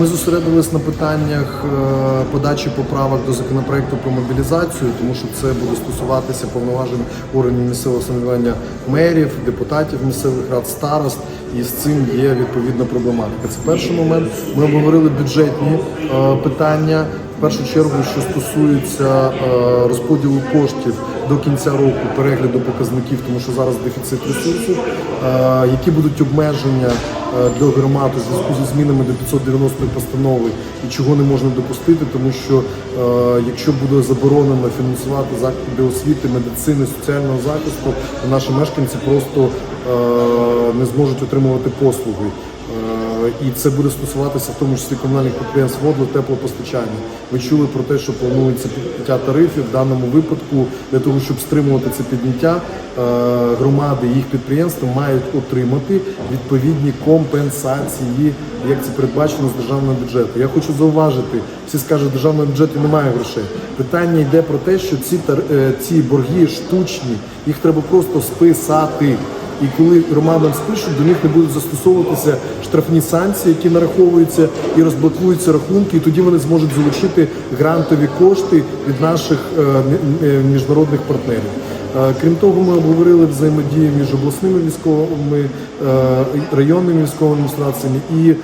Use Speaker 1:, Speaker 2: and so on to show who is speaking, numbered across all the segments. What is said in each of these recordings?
Speaker 1: Ми зосередились на питаннях е, подачі поправок до законопроекту про мобілізацію, тому що це буде стосуватися повноважень органів місцевого самоврядування мерів, депутатів місцевих рад, старост, і з цим є відповідна проблематика. Це перший момент. Ми обговорили бюджетні е, питання. В першу чергу, що стосується е, розподілу коштів до кінця року, перегляду показників, тому що зараз дефіцит ресурсів, які будуть обмеження для громад у зв'язку зі змінами до 590 постанови і чого не можна допустити, тому що е, якщо буде заборонено фінансувати заклади освіти, медицини, соціального захисту, то наші мешканці просто е, не зможуть отримувати послуги. І це буде стосуватися в тому числі комунальних підприємств воду, теплопостачання. Ви чули про те, що планується підняття тарифів в даному випадку для того, щоб стримувати це підняття. е, Громади їх підприємства мають отримати відповідні компенсації, як це передбачено з державного бюджету. Я хочу зауважити, всі скажуть, в державному бюджеті немає грошей. Питання йде про те, що ці е, ці борги штучні, їх треба просто списати. І коли громадам спишуть, до них не будуть застосовуватися штрафні санкції, які нараховуються і розблокуються рахунки, і тоді вони зможуть залучити грантові кошти від наших е, е, міжнародних партнерів. Е, Крім того, ми обговорили взаємодію між обласними військовими, районними військовими адміністраціями і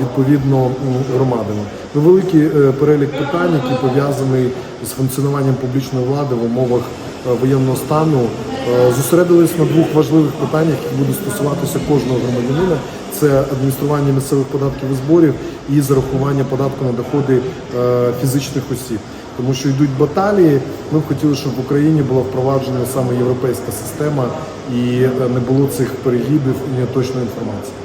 Speaker 1: відповідно громадами. Великий перелік питань, який пов'язаний з функціонуванням публічної влади в умовах воєнного стану. Е, Зосередились на двох важливих питаннях, які будуть стосуватися кожного громадянина. Це адміністрування місцевих податків і зборів і зарахування податку на доходи е, фізичних осіб. Тому що йдуть баталії. Ми б хотіли, щоб в Україні була впроваджена саме європейська система і е, не було цих перегибів і неточної інформації.